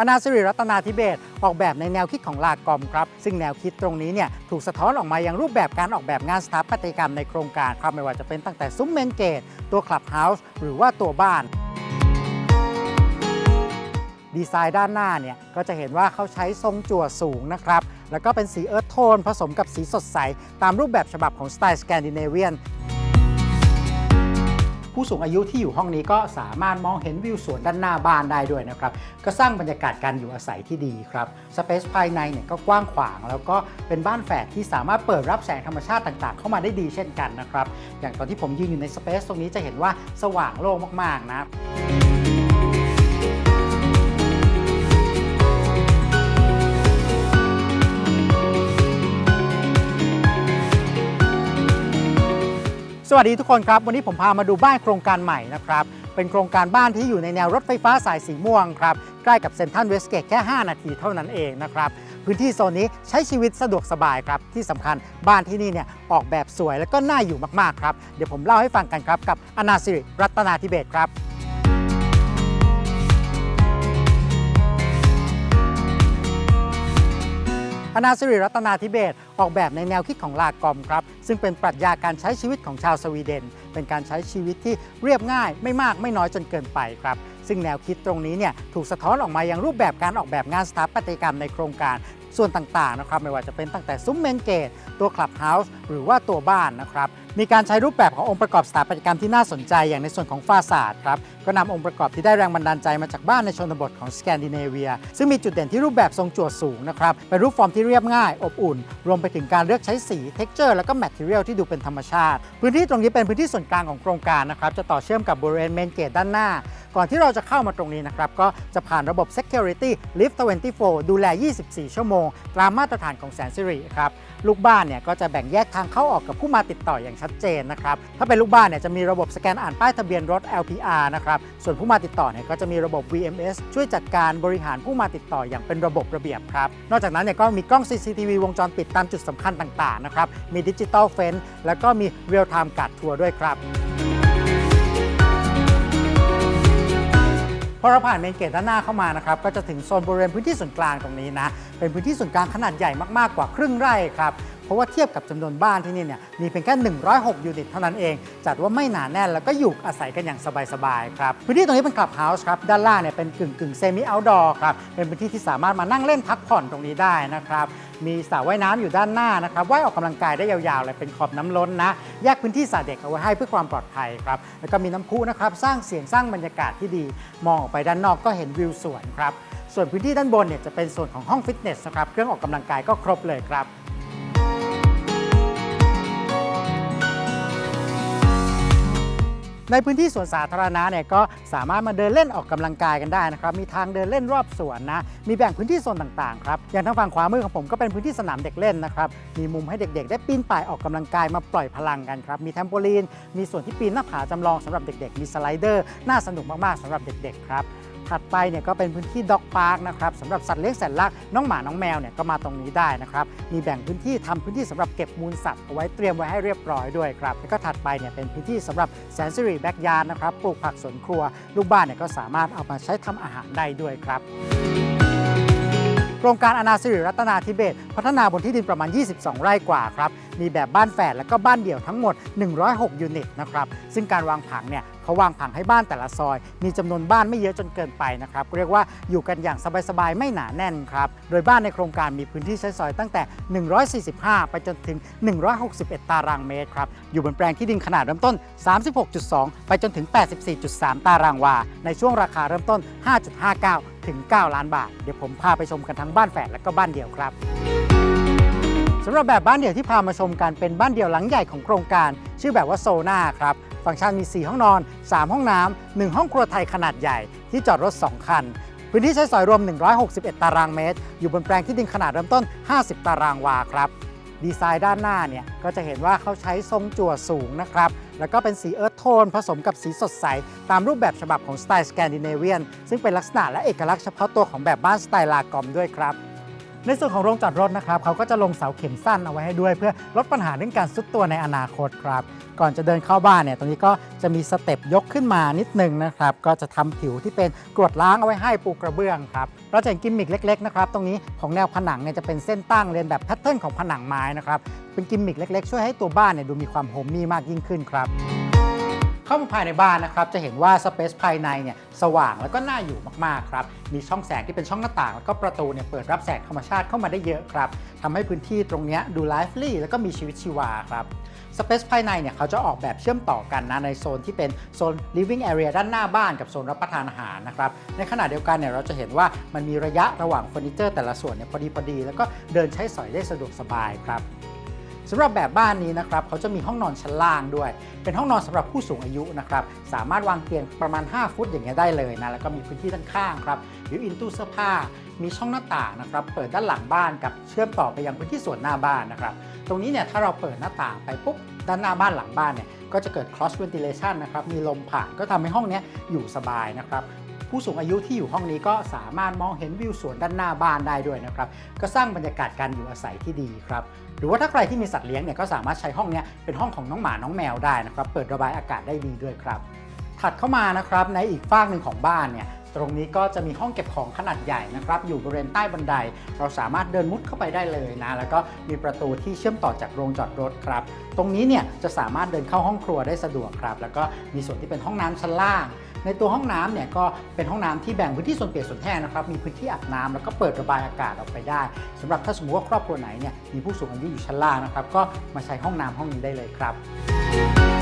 อนาสิริรัตนาธิเบศออกแบบในแนวคิดของลากอมครับ ซึ่งแนวคิดตรงนี้เนี่ยถูกสะท้อนออกมาอยังรูปแบบการออกแบบงานสถาปัตยกรรมในโครงการครับไม่ว่าจะเป็นตั้งแต่ซุ้มเมนเกต ตัวคลับเฮาส์หรือว่าตัวบ้านดีไซน์ด้านหน้าเนี่ยก็จะเห็นว่าเขาใช้ทรงจั่วสูงนะครับ แล้วก็เป็นสีเอิร์ธโทนผสมกับสีสดใส ตามรูปแบบฉบับของสไตล์สแกนดิเนเวียน ผู้สูงอายุที่อยู่ห้องนี้ก็สามารถมองเห็นวิวสวนด้านหน้าบ้านได้ด้วยนะครับ ก็สร้างบรรยากาศการอยู่อาศัยที่ดีครับสเปซภายในเนี่ยก็กว้างขวาง แล้วก็เป็นบ้านแฝดที่สามารถเปิดรับแสงธรรมชาติต่างๆ เข้ามาได้ดีเช่นกันนะครับ อย่างตอนที่ผมยืนอยู่ในสเปซตรงนี้จะเห็นว่าสว่างโล่งมากๆนะ สวัสดีทุกคนครับ วันนี้ผมพามาดูบ้านโครงการใหม่นะครับ เป็นโครงการบ้านที่อยู่ในแนวรถไฟฟ้าสายสีม่วงครับ ใกล้กับเซ็นทรัลเวสเกตแค่ 5 นาทีเท่านั้นเองนะครับ พื้นที่โซนนี้ใช้ชีวิตสะดวกสบายครับ ที่สำคัญบ้านที่นี่เนี่ยออกแบบสวยแล้วก็น่าอยู่มากๆครับ เดี๋ยวผมเล่าให้ฟังกันครับกับอนาสิริรัตนาธิเบศครับ อนาสิริรัตนาธิเบศออกแบบในแนวคิดของลากอมครับ ซึ่งเป็นปรัชญาการใช้ชีวิตของชาวสวีเดน เป็นการใช้ชีวิตที่เรียบง่ายไม่มากไม่น้อยจนเกินไปครับ ซึ่งแนวคิดตรงนี้เนี่ยถูกสะท้อนออกมาอย่างรูปแบบการออกแบบงานสถาปัตยกรรมในโครงการส่วนต่างๆนะครับไม่ว่าจะเป็นตั้งแต่ซุ้มเมนเกต ตัวคลับเฮาส์หรือว่าตัวบ้านนะครับ มีการใช้รูปแบบขององค์ประกอบสถาปัตยกรรมที่น่าสนใจอย่างในส่วนของฟาสาดครับก็นำองค์ประกอบที่ได้แรงบันดาลใจมาจากบ้านในชนบทของสแกนดิเนเวีย ซึ่งมีจุดเด่นที่รูปแบบทรงจั่วสูงนะครับเป็นรูปฟอร์มที่เรียบง่าย อบอุ่น รวมไปถึงการเลือกใช้สีเท็กเจอร์แล้วก็แมทเทียลที่ดูเป็นธรรมชาติ พื้นที่ตรงนี้เป็นพื้นที่ส่วนกลางของโครงการนะครับจะต่อเชื่อมกับบริเวณเมนเกตด้านหน้า ก่อนที่เราจะเข้ามาตรงนี้นะครับก็จะผ่านระบบ Security Lift 24 ดูแล 24 ชั่วโมง ตามมาตรฐานของแสนสิริครับ ลูกบ้านเนี่ยก็จะแบ่งแยกทางเข้าออกกับผู้มาติดต่ออย่างชัดเจนนะครับ ถ้าเป็นลูกบ้านเนี่ยจะมีระบบสแกนอ่านป้ายทะเบียนรถ LPR นะครับ ส่วนผู้มาติดต่อเนี่ยก็จะมีระบบ VMS ช่วยจัดการบริหารผู้มาติดต่ออย่างเป็นระบบระเบียบครับ นอกจากนั้นเนี่ยก็มีกล้อง CCTV วงจรปิดตามจุดสำคัญต่างๆนะครับ มีดิจิตอลเฟนแล้วก็มีเวลไทม์การ์ดทัวร์ด้วยครับ พอเราผ่านเมนเกตด้านหน้าเข้ามานะครับก็จะถึงโซนบริเวณพื้นที่ส่วนกลางตรงนี้นะเป็นพื้นที่ส่วนกลางขนาดใหญ่มากๆกว่าครึ่งไร่ครับเพราะว่าเทียบกับจำนวนบ้านที่นี่เนี่ยมีเพียงแค่ 106 ยูนิตเท่านั้นเอง จัดว่าไม่หนาแน่นแล้วก็อยู่อาศัยกันอย่างสบายๆครับ พื้นที่ตรงนี้เป็นคลับเฮาส์ครับ ด้านล่างเนี่ยเป็นกึ่งกึ่งเซมิเอาท์ดอร์ครับ เป็นพื้นที่ที่สามารถมานั่งเล่นพักผ่อนตรงนี้ได้นะครับ มีสระว่ายน้ำอยู่ด้านหน้านะครับว่ายออกกำลังกายได้ยาวๆเลยเป็นขอบน้ำล้นนะแยกพื้นที่สระเด็กเอาไว้ให้เพื่อความปลอดภัยครับแล้วก็มีน้ำพุนะครับสร้างเสียงสร้างบรรยากาศที่ดี มองออกไปด้านนอกก็เห็นวิวสวนครับส่วนพื้นที่ด้านบนเนี่ยจะเป็นส่วนของห้องฟิตเนสนะครับเครื่องออกกำลังกายก็ครบเลยครับ ในพื้นที่สวนสาธารณะเนี่ยก็สามารถมาเดินเล่นออกกำลังกายกันได้นะครับมีทางเดินเล่นรอบสวนนะมีแบ่งพื้นที่โซนต่างๆครับอย่างทางฝั่งขวามือของผมก็เป็นพื้นที่สนามเด็กเล่นนะครับมีมุมให้เด็กๆ ได้ปีนป่ายออกกำลังกายมาปล่อยพลังกันครับมีแทมโปลีนมีส่วนที่ปีนหน้าผาจำลองสำหรับเด็กๆ มีสไลเดอร์น่าสนุกมากๆสำหรับเด็กๆครับ ถัดไปเนี่ยก็เป็นพื้นที่ด็อกพาร์คนะครับสำหรับสัตว์เลี้ยงแสนรักน้องหมาน้องแมวเนี่ยก็มาตรงนี้ได้นะครับมีแบ่งพื้นที่ทำพื้นที่สำหรับเก็บมูลสัตว์เอาไว้เตรียมไว้ให้เรียบร้อยด้วยครับแล้วก็ถัดไปเนี่ยเป็นพื้นที่สำหรับแสนสิริแบ็กยาร์ดนะครับปลูกผักสวนครัว ลูกบ้านเนี่ยก็สามารถเอามาใช้ทำอาหารได้ด้วยครับโครงการอนาสิริรัตนาธิเบศพัฒนาบนที่ดินประมาณ 22 ไร่กว่าครับ มีแบบบ้านแฝดและก็บ้านเดี่ยวทั้งหมด 106 ยูนิตนะครับ ซึ่งการวางผังเนี่ยเขาวางผังให้บ้านแต่ละซอย มีจำนวนบ้านไม่เยอะจนเกินไปนะครับ เรียกว่าอยู่กันอย่างสบายๆ ไม่หนาแน่นครับ โดยบ้านในโครงการมีพื้นที่ใช้สอยตั้งแต่ 145 ไปจนถึง 161 ตารางเมตรครับ อยู่บนแปลงที่ดินขนาดเริ่มต้น 36.2 ไปจนถึง 84.3 ตารางวา ในช่วงราคาเริ่มต้น 5.59 ถึง 9 ล้านบาท เดี๋ยวผมพาไปชมกันทั้งบ้านแฝดและก็บ้านเดี่ยวครับ สำหรับแบบบ้านเดี่ยวที่พามาชมกันเป็นบ้านเดี่ยวหลังใหญ่ของโครงการ ชื่อแบบว่าโซนาครับ ฟังก์ชันมี 4 ห้องนอน 3 ห้องน้ำ1ห้องครัวไทยขนาดใหญ่ที่จอดรถ 2 คัน พื้นที่ใช้สอยรวม 161 ตารางเมตร อยู่บนแปลงที่ดินขนาดเริ่มต้น 50 ตารางวาครับ ดีไซน์ด้านหน้าเนี่ยก็จะเห็นว่าเขาใช้ทรงจั่วสูงนะครับ แล้วก็เป็นสีเอิร์ธโทนผสมกับสีสดใส ตามรูปแบบฉบับของสไตล์สแกนดิเนเวียนซึ่งเป็นลักษณะและเอกลักษณ์เฉพาะตัวของแบบบ้านสไตล์ลากอมด้วยครับ ในส่วนของโรงจอดรถนะครับเขาก็จะลงเสาเข็มสั้นเอาไว้ให้ด้วย เพื่อลดปัญหาเรื่องการซุดตัวในอนาคตครับ ก่อนจะเดินเข้าบ้านเนี่ยตรงนี้ก็จะมีสเต็ปยกขึ้นมานิดนึงนะครับก็จะทำผิวที่เป็นกรวดล้างเอาไว้ให้ปูกระเบื้องครับเราจะเห็นกิมมิกเล็กๆนะครับตรงนี้ของแนวผนังเนี่ยจะเป็นเส้นตั้งเรียนแบบแพทเทิร์นของผนังไม้นะครับเป็นกิมมิกเล็กๆ ช่วยให้ตัวบ้านเนี่ยดูมีความโฮมมี่มากยิ่งขึ้นครับ เข้ามาภายในบ้านนะครับ จะเห็นว่าสเปซภายในเนี่ยสว่างแล้วก็น่าอยู่มากๆครับ มีช่องแสงที่เป็นช่องหน้าต่าง แล้วก็ประตูเนี่ยเปิดรับแสงธรรมชาติเข้ามาได้เยอะครับทำให้พื้นที่ตรงเนี้ยดูไลฟ์ลี่แล้วก็มีชีวิตชีวาครับสเปซภายในเนี่ยเขาจะออกแบบเชื่อมต่อกันนะ ในโซนที่เป็นโซน living area ด้านหน้าบ้านกับโซนรับประทานอาหารนะครับ ในขณะเดียวกันเนี่ยเราจะเห็นว่ามันมีระยะระหว่างเฟอร์นิเจอร์แต่ละส่วนเนี่ยพอดีพอดี แล้วก็เดินใช้สอยได้สะดวกสบายครับ สำหรับแบบบ้านนี้นะครับเขาจะมีห้องนอนชั้นล่างด้วย เป็นห้องนอนสำหรับผู้สูงอายุนะครับสามารถวางเตียงประมาณ 5 ฟุตอย่างเงี้ยได้เลยนะแล้วก็มีพื้นที่ด้านข้างครับวิวอินตู้เสื้อผ้า มีช่องหน้าต่างนะครับเปิดด้านหลังบ้านกับเชื่อมต่อไปยังพื้นที่ส่วนหน้าบ้านนะครับตรงนี้เนี่ยถ้าเราเปิดหน้าต่างไปปุ๊บด้านหน้าบ้านหลังบ้านเนี่ยก็จะเกิด cross ventilation นะครับมีลมผ่านก็ทำให้ห้องนี้อยู่สบายนะครับ ผู้สูงอายุที่อยู่ห้องนี้ก็สามารถมองเห็นวิวสวนด้านหน้าบ้านได้ด้วยนะครับ ก็สร้างบรรยากาศการอยู่อาศัยที่ดีครับ หรือว่าถ้าใครที่มีสัตว์เลี้ยงเนี่ยก็สามารถใช้ห้องนี้เป็นห้องของน้องหมาน้องแมวได้นะครับ เปิดระบายอากาศได้ดีด้วยครับ ถัดเข้ามานะครับในอีกฝากหนึ่งของบ้านเนี่ยตรงนี้ก็จะมีห้องเก็บของขนาดใหญ่นะครับ อยู่บริเวณใต้บันได เราสามารถเดินมุดเข้าไปได้เลยนะ แล้วก็มีประตูที่เชื่อมต่อจากโรงจอดรถครับ ตรงนี้เนี่ยจะสามารถเดินเข้าห้องครัวได้สะดวกครับ แล้วก็มีส่วนที่เป็นห้องน้ำชั้นล่าง ในตัวห้องน้ำเนี่ยก็เป็นห้องน้ำที่แบ่งพื้นที่ส่วนเปียกส่วนแห้งนะครับมีพื้นที่อาบน้ำแล้วก็เปิดระบายอากาศออกไปได้สำหรับถ้าสมมติว่าครอบครัวไหนเนี่ยมีผู้สูงอายุอยู่ชั้นล่างนะครับก็มาใช้ห้องน้ำห้องนี้ได้เลยครับ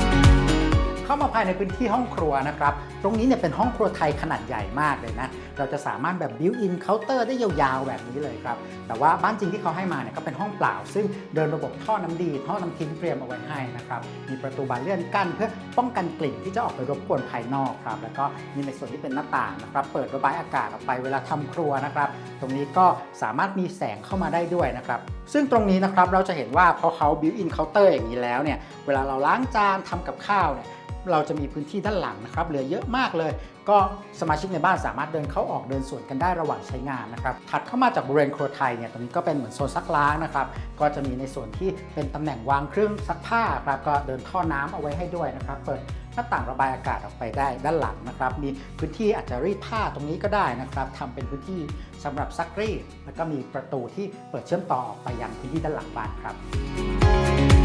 เข้ามาภายในพื้นที่ห้องครัวนะครับ ตรงนี้เนี่ยเป็นห้องครัวไทยขนาดใหญ่มากเลยนะ เราจะสามารถแบบบิวอินเคาน์เตอร์ได้ยาวๆแบบนี้เลยครับ แต่ว่าบ้านจริงที่เขาให้มาเนี่ยก็เป็นห้องเปล่า ซึ่งเดินระบบท่อน้ำดี ท่อน้ำทิ้งเตรียมเอาไว้ให้นะครับ มีประตูบานเลื่อนกั้นเพื่อป้องกันกลิ่นที่จะออกไปรบกวนภายนอกครับ แล้วก็มีในส่วนที่เป็นหน้าต่างนะครับ เปิดระบายอากาศออกไปเวลาทำครัวนะครับ ตรงนี้ก็สามารถมีแสงเข้ามาได้ด้วยนะครับซึ่งตรงนี้นะครับเราจะเห็นว่าพอเขาบิวอินเคาน์เตอร์อย่างนี้แล้วเนี่ยเวลาเราล้างจานทำกับข้าวเนี่ย เราจะมีพื้นที่ด้านหลังนะครับเหลือเยอะมากเลย ก็สมาชิกในบ้านสามารถเดินเข้าออกเดินสวนกันได้ระหว่างใช้งานนะครับถัดเข้ามาจากบริเวณครัวไทยเนี่ยตรงนี้ก็เป็นเหมือนโซนซักล้างนะครับก็จะมีในส่วนที่เป็นตำแหน่งวางเครื่องซักผ้าครับก็เดินท่อน้ำเอาไว้ให้ด้วยนะครับเปิดหน้าต่างระบายอากาศออกไปได้ด้านหลังนะครับมีพื้นที่อาจจะรีดผ้าตรงนี้ก็ได้นะครับทำเป็นพื้นที่สำหรับซักรีดแล้วก็มีประตูที่เปิดเชื่อมต่อออกไปยังพื้นที่ด้านหลังบ้านครับ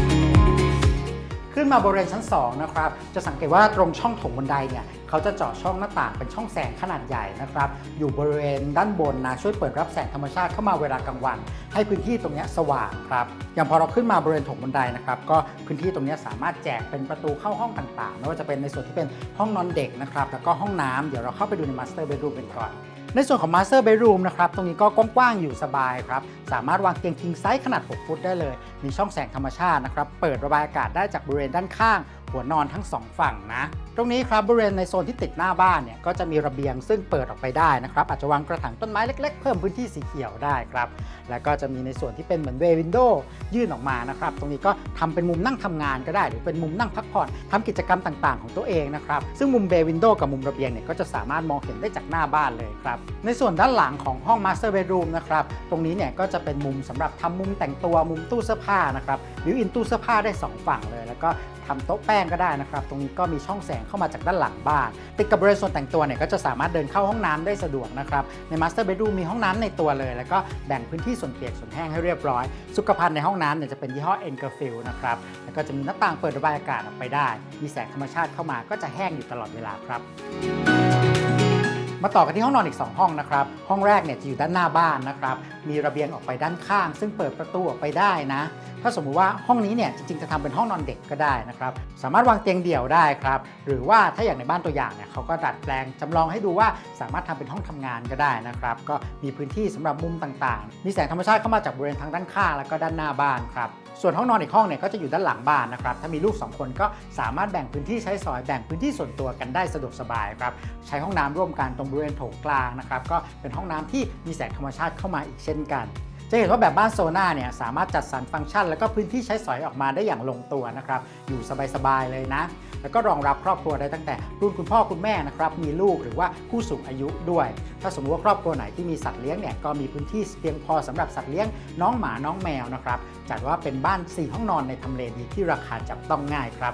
ขึ้นมาบริเวณชั้น2นะครับจะสังเกตว่าตรงช่องถงบันไดเนี่ยเขาจะเจาะช่องหน้าต่างเป็นช่องแสงขนาดใหญ่นะครับอยู่บริเวณด้านบนนะช่วยเปิดรับแสงธรรมชาติเข้ามาเวลากลางวัน ให้พื้นที่ตรงนี้สว่างครับอย่างพอเราขึ้นมาบริเวณถงบันไดนะครับก็พื้นที่ตรงนี้สามารถแจกเป็นประตูเข้าห้องต่างๆไม่ว่าจะเป็นในส่วนที่เป็นห้องนอนเด็กนะครับแล้วก็ห้องน้ำเดี๋ยวเราเข้าไปดูในมาสเตอร์เบดรูมกันก่อน ในส่วนของ Master Bedroom นะครับ ตรงนี้ก็กว้างๆอยู่สบายครับ สามารถวางเตียงคิงไซส์ขนาด 6 ฟุตได้เลย มีช่องแสงธรรมชาตินะครับ เปิดระบายอากาศได้จากบริเวณด้านข้าง หัวนอนทั้ง 2 ฝั่งนะ ตรงนี้ครับบริเวณในโซนที่ติดหน้าบ้านเนี่ยก็จะมีระเบียงซึ่งเปิดออกไปได้นะครับอาจจะวางกระถางต้นไม้เล็กๆ เพิ่มพื้นที่สีเขียวได้ครับแล้วก็จะมีในส่วนที่เป็นเหมือนเววินโดว์ยื่นออกมานะครับตรงนี้ก็ทำเป็นมุมนั่งทำงานก็ได้ หรือเป็นมุมนั่งพักผ่อนทำกิจกรรมต่างๆ ของตัวเองนะครับซึ่งมุมเบวินโดว์กับมุมระเบียงเนี่ยก็จะสามารถมองเห็นได้จากหน้าบ้านเลยครับในส่วนด้านหลังของห้อง Master Bedroom นะครับตรงนี้เนี่ยก็จะเป็นมุมสำหรับทำมุมแต่งตัวมุมตู้เสื้อผ้านะครับวิวอินตู้เสื้อผ้าได้สองฝั่งเลย แล้วก็ทำโต๊ะแป้งก็ได้นะครับ ตรงนี้ก็มีช่องแสงเข้ามาจากด้านหลังบ้านติดกับบริเวณส่วนแต่งตัวเนี่ยก็จะสามารถเดินเข้าห้องน้ำได้สะดวกนะครับ ในมาสเตอร์เบดรูมีห้องน้ำในตัวเลย แล้วก็แบ่งพื้นที่ส่วนเปียกส่วนแห้งให้เรียบร้อย สุขภัณฑ์ในห้องน้ำเนี่ยจะเป็นยี่ห้อ e n g e r f i e l นะครับ แล้วก็จะมีหน้าต่างเปิดระบายอากาศออกไปได้ มีแสงธรรมชาติเข้ามาก็จะแห้งอยู่ตลอดเวลาครับ มาต่อกันที่ห้องนอนอีก 2 ห้องนะครับ ห้องแรกเนี่ยจะอยู่ด้านหน้าบ้านนะครับ มีระเบียงออกไปด้านข้าง ซึ่งเปิดประตูออกไปได้นะ ถ้าสมมุติว่าห้องนี้เนี่ยจริงๆจะทำเป็นห้องนอนเด็กก็ได้นะครับ สามารถวางเตียงเดี่ยวได้ครับ หรือว่าถ้าอย่างในบ้านตัวอย่างเนี่ยเขาก็ดัดแปลงจำลองให้ดูว่าสามารถทำเป็นห้องทำงานก็ได้นะครับ ก็มีพื้นที่สำหรับมุมต่างๆ มีแสงธรรมชาติเข้ามาจากบริเวณทางด้านข้างแล้วก็ด้านหน้าบ้านครับส่วนห้องนอนอีกห้องเนี่ยก็จะอยู่ด้านหลังบ้านนะครับ ถ้ามีลูก 2 คนก็สามารถแบ่งพื้นที่ใช้สอยแบ่งพื้นที่ส่วนตัวกันได้สะดวกสบายครับใช้ห้องน้ำร่วมกันตรงบริเวณโถงกลางนะครับก็เป็นห้องน้ำที่มีแสงธรรมชาติเข้ามาอีกเช่นกัน จะเห็นว่าแบบบ้านโซน่าเนี่ยสามารถจัดสรรฟังก์ชัน แล้วก็พื้นที่ใช้สอยออกมาได้อย่างลงตัวนะครับอยู่สบายๆเลยนะ แล้วก็รองรับครอบครัวได้ตั้งแต่รุ่นคุณพ่อคุณแม่นะครับมีลูกหรือว่าผู้สูงอายุด้วย ถ้าสมมติว่าครอบครัวไหนที่มีสัตว์เลี้ยงเนี่ยก็มีพื้นที่เพียงพอสำหรับสัตว์เลี้ยงน้องหมาน้องแมวนะครับจัดว่าเป็นบ้าน 4 ห้องนอนในทำเลดีที่ราคาจับต้องง่ายครับ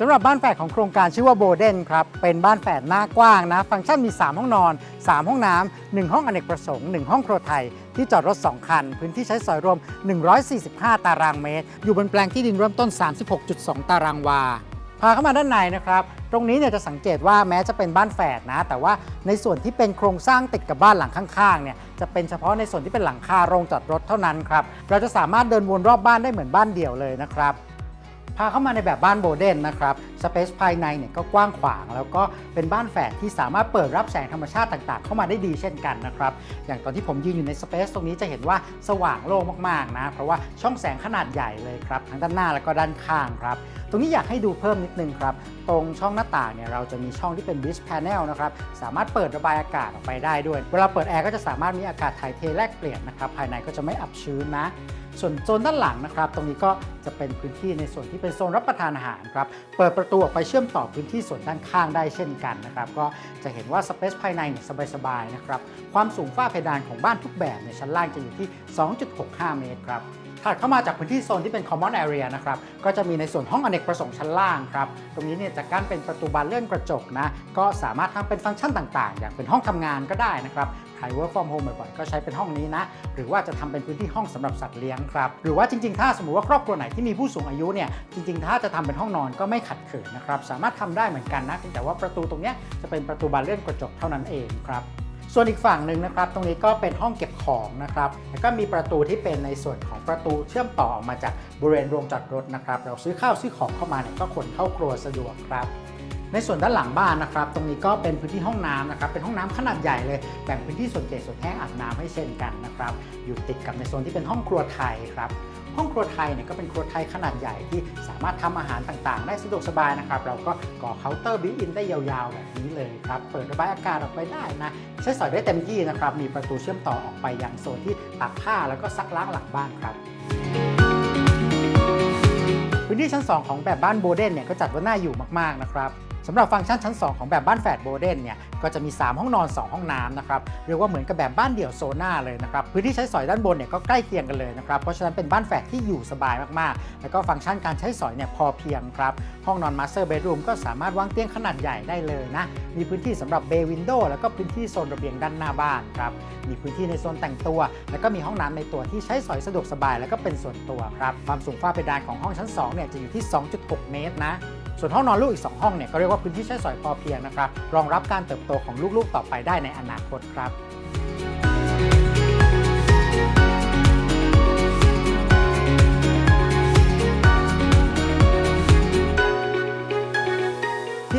สำหรับบ้านแฝดของโครงการชื่อว่าโบเดนครับ เป็นบ้านแฝดหน้ากว้างนะ ฟังก์ชันมี 3 ห้องนอน 3 ห้องน้ำ1ห้องอเนกประสงค์ 1 ห้องครัวไทย ที่จอดรถ 2 คัน พื้นที่ใช้สอยรวม 145 ตารางเมตร อยู่บนแปลงที่ดินเริ่มต้น 36.2 ตารางวา พาเข้ามาด้านในนะครับ ตรงนี้เนี่ยจะสังเกตว่าแม้จะเป็นบ้านแฝดนะ แต่ว่าในส่วนที่เป็นโครงสร้างติดกับบ้านหลังข้างๆ เนี่ยจะเป็นเฉพาะในส่วนที่เป็นหลังคาโรงจอดรถเท่านั้นครับ เราจะสามารถเดินวนรอบบ้านได้เหมือนบ้านเดี่ยวเลยนะครับ พาเข้ามาในแบบบ้านโบเดนนะครับสเปซภายในเนี่ยก็กว้างขวาง แล้วก็เป็นบ้านแฝดที่สามารถเปิดรับแสงธรรมชาติต่างๆ เข้ามาได้ดีเช่นกันนะครับอย่างตอนที่ผมยืนอยู่ในสเปซตรงนี้จะเห็นว่าสว่างโล่งมากๆนะเพราะว่าช่องแสงขนาดใหญ่เลยครับทั้งด้านหน้าแล้วก็ด้านข้างครับตรงนี้อยากให้ดูเพิ่มนิดนึงครับตรงช่องหน้าต่างเนี่ยเราจะมีช่องที่เป็น Bridge Panel นะครับสามารถเปิดระบายอากาศออกไปได้ด้วย เวลาเปิดแอร์ก็จะสามารถมีอากาศถ่ายเทแลกเปลี่ยนนะครับภายในก็จะไม่อับชื้นนะ ส่วนโซนด้านหลังนะครับ ตรงนี้ก็จะเป็นพื้นที่ในส่วนที่เป็นโซนรับประทานอาหารครับ เปิดประตูออกไปเชื่อมต่อพื้นที่ส่วนด้านข้างได้เช่นกันนะครับ ก็จะเห็นว่าสเปซภายในเนี่ยสบายๆนะครับ ความสูงฝ้าเพดานของบ้านทุกแบบในยชั้นล่างจะอยู่ที่ 2.65 เมตรครับ ถัดเข้ามาจากพื้นที่โซนที่เป็น common area นะครับ ก็จะมีในส่วนห้องอเนกประสงค์ชั้นล่างครับ ตรงนี้เนี่ยจะกั้นเป็นประตูบานเลื่อนกระจกนะ ก็สามารถทำเป็นฟังก์ชันต่างๆ อย่างเป็นห้องทำงานก็ได้นะครับใคร work from home บ่อยๆ ก็ใช้เป็นห้องนี้นะ หรือว่าจะทำเป็นพื้นที่ห้องสำหรับสัตว์เลี้ยงครับ หรือว่าจริงๆ ถ้าสมมติว่าครอบครัวไหนที่มีผู้สูงอายุเนี่ย จริงๆ ถ้าจะทำเป็นห้องนอนก็ไม่ขัดขืนนะครับ สามารถทำได้เหมือนกันนะ แต่ว่าประตูตรงนี้จะเป็นประตูบานเลื่อนกระจกเท่านั้นเองครับ ส่วนอีกฝั่งหนึ่งนะครับ ตรงนี้ก็เป็นห้องเก็บของนะครับ แล้วก็มีประตูที่เป็นในส่วนของประตูเชื่อมต่อออกมาจากบริเวณโรงจอดรถนะครับ เราซื้อข้าวซื้อของเข้ามาเนี่ยก็ขนเข้าครัวสะดวกครับในส่วนด้านหลังบ้านนะครับ ตรงนี้ก็เป็นพื้นที่ห้องน้ำนะครับ เป็นห้องน้ำขนาดใหญ่เลย แบ่งพื้นที่ส่วนเปียกส่วนแห้งอาบน้ำให้เช่นกันนะครับ อยู่ติดกับในโซนที่เป็นห้องครัวไทยครับ ห้องครัวไทยเนี่ยก็เป็นครัวไทยขนาดใหญ่ที่สามารถทำอาหารต่างๆ ได้สะดวกสบายนะครับ เราก็ก่อเคาน์เตอร์บิวอินได้ยาวๆ แบบนี้เลยครับ เปิดระบายอากาศออกไปได้นะใช้สอยได้เต็มที่นะครับ มีประตูเชื่อมต่อออกไปยังโซนที่ตักผ้าแล้วก็ซักล้างหลังบ้านครับพื้นที่ชั้น 2 ของแบบบ้านโบเดนเนี่ยก็จัดว่าน่าอยู่มากๆนะครับ สำหรับฟังก์ชันชั้น 2 ของแบบบ้านแฝดโบเดนเนี่ยก็จะมี 3 ห้องนอน 2 ห้องน้ำนะครับเรียกว่าเหมือนกับแบบบ้านเดี่ยวโซน่าเลยนะครับพื้นที่ใช้สอยด้านบนเนี่ยก็ใกล้เคียงกันเลยนะครับเพราะฉะนั้นเป็นบ้านแฝดที่อยู่สบายมากๆ แล้วก็ฟังก์ชันการใช้สอยเนี่ยพอเพียงครับห้องนอนมาสเตอร์เบดรูมก็สามารถวางเตียงขนาดใหญ่ได้เลยนะมีพื้นที่สำหรับเบย์วินโดว์แล้วก็พื้นที่โซนระเบียงด้านหน้าบ้านครับมีพื้นที่ในโซนแต่งตัว แล้วก็มีห้องน้ำในตัวที่ใช้สอยสะดวกสบาย แล้วก็เป็นส่วนตัวครับความสูงฝ้าเพดานของห้องชั้น2เนี่ยจะอยู่ที่ 2.6 เมตรนะ ส่วนห้องนอนลูกอีก 2 ห้องเนี่ยก็เรียกว่าพื้นที่ใช้สอยพอเพียงนะครับรองรับการเติบโตของลูกๆต่อไปได้ในอนาคตครับ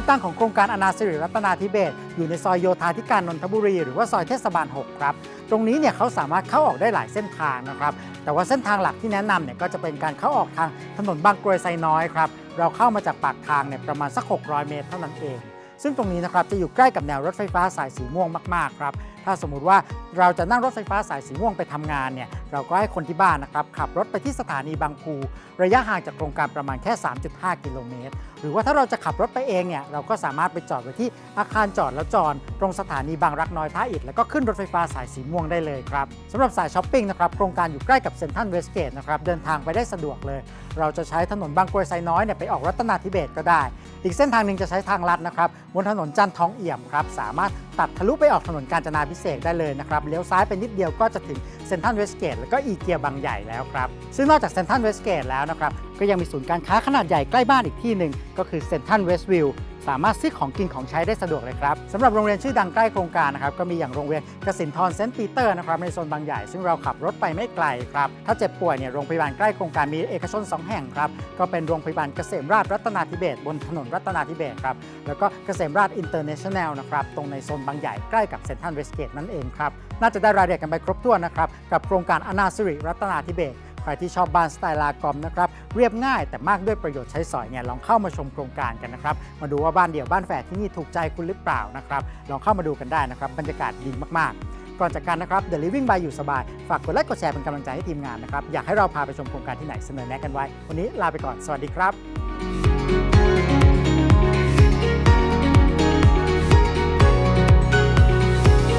ตั้งของโครงการอนาสิริรัตนาธิเบศอยู่ในซอยโยธาธิการนนทบุรี หรือว่าซอยเทศบาล 6 ครับ ตรงนี้เนี่ยเขาสามารถเข้าออกได้หลายเส้นทางนะครับ แต่ว่าเส้นทางหลักที่แนะนำเนี่ยก็จะเป็นการเข้าออกทางถนนบางกรวยไซน้อยครับ เราเข้ามาจากปากทางเนี่ยประมาณสัก 600 เมตรเท่านั้นเอง ซึ่งตรงนี้นะครับจะอยู่ใกล้กับแนวรถไฟฟ้าสายสีม่วงมากๆครับ ถ้าสมมุติว่าเราจะนั่งรถไฟฟ้าสายสีม่วงไปทำงานเนี่ยเราก็ให้คนที่บ้านนะครับขับรถไปที่สถานีบางพูระยะห่างจากโครงการประมาณแค่ 3.5 กิโลเมตร หรือว่าถ้าเราจะขับรถไปเองเนี่ยเราก็สามารถไปจอดไว้ที่อาคารจอดแล้วจอดตรงสถานีบางรักน้อยท่าอิฐแล้วก็ขึ้นรถไฟฟ้าสายสีม่วงได้เลยครับสำหรับสายช้อปปิ้งนะครับโครงการอยู่ใกล้กับเซ็นทรัลเวสเกตนะครับเดินทางไปได้สะดวกเลย เราจะใช้ถนนบางกรวยไซน้อยเนี่ยไปออกรัตนาธิเบศก็ได้ อีกเส้นทางหนึ่งจะใช้ทางลัดนะครับบนถนนจันทร์ทองเอี่ยมครับสามารถ ตัดทะลุไปออกถนนกาญจนาพิเศษได้เลยนะครับ เลี้ยวซ้ายไปนิดเดียวก็จะถึงเซ็นทรัลเวสเกตแล้วก็อีเกียบางใหญ่แล้วครับ ซึ่งนอกจากเซ็นทรัลเวสเกตแล้วนะครับ ก็ยังมีศูนย์การค้าขนาดใหญ่ใกล้บ้านอีกที่หนึ่งก็คือเซ็นทรัลเวสต์วิว สามารถซื้อของกินของใช้ได้สะดวกเลยครับสำหรับโรงเรียนชื่อดังใกล้โครงการนะครับก็มีอย่างโรงเรียนกสินทรเซนต์ปีเตอร์นะครับในโซนบางใหญ่ ซึ่งเราขับรถไปไม่ไกลครับถ้าเจ็บป่วยเนี่ยโรงพยาบาลใกล้โครงการมีเอกชน 2 แห่งครับก็เป็นโรงพยาบาลเกษมราชรัตนาธิเบศบนถนนรัตนาธิเบศครับแล้วก็เกษมราชอินเตอร์เนชั่นแนลนะครับตรงในโซนบางใหญ่ใกล้กับเซ็นทรัลเวสเกตนั่นเองครับน่าจะได้รายละเอียดกันไปครบถ้วนนะครับกับโครงการอนาสิริรัตนาธิเบศ รที่ชอบบ้านสไตล์ลากอมนะครับเรียบง่ายแต่มากด้วยประโยชน์ใช้สอยเนี่ยลองเข้ามาชมโครงการกันนะครับมาดูว่าบ้านเดี่ยวบ้านแฝดที่นี่ถูกใจคุณหรือเปล่านะครับลองเข้ามาดูกันได้นะครับบรรยากาศดีมากๆก่อนจากกันนะครับ The Living by อยู่สบาย ฝากกดไลค์กดแชร์เป็นกำลังใจให้ทีมงานนะครับ อยากให้เราพาไปชมโครงการที่ไหนเสนอแนะกันไว้ วันนี้ลาไปก่อน สวัสดีครับ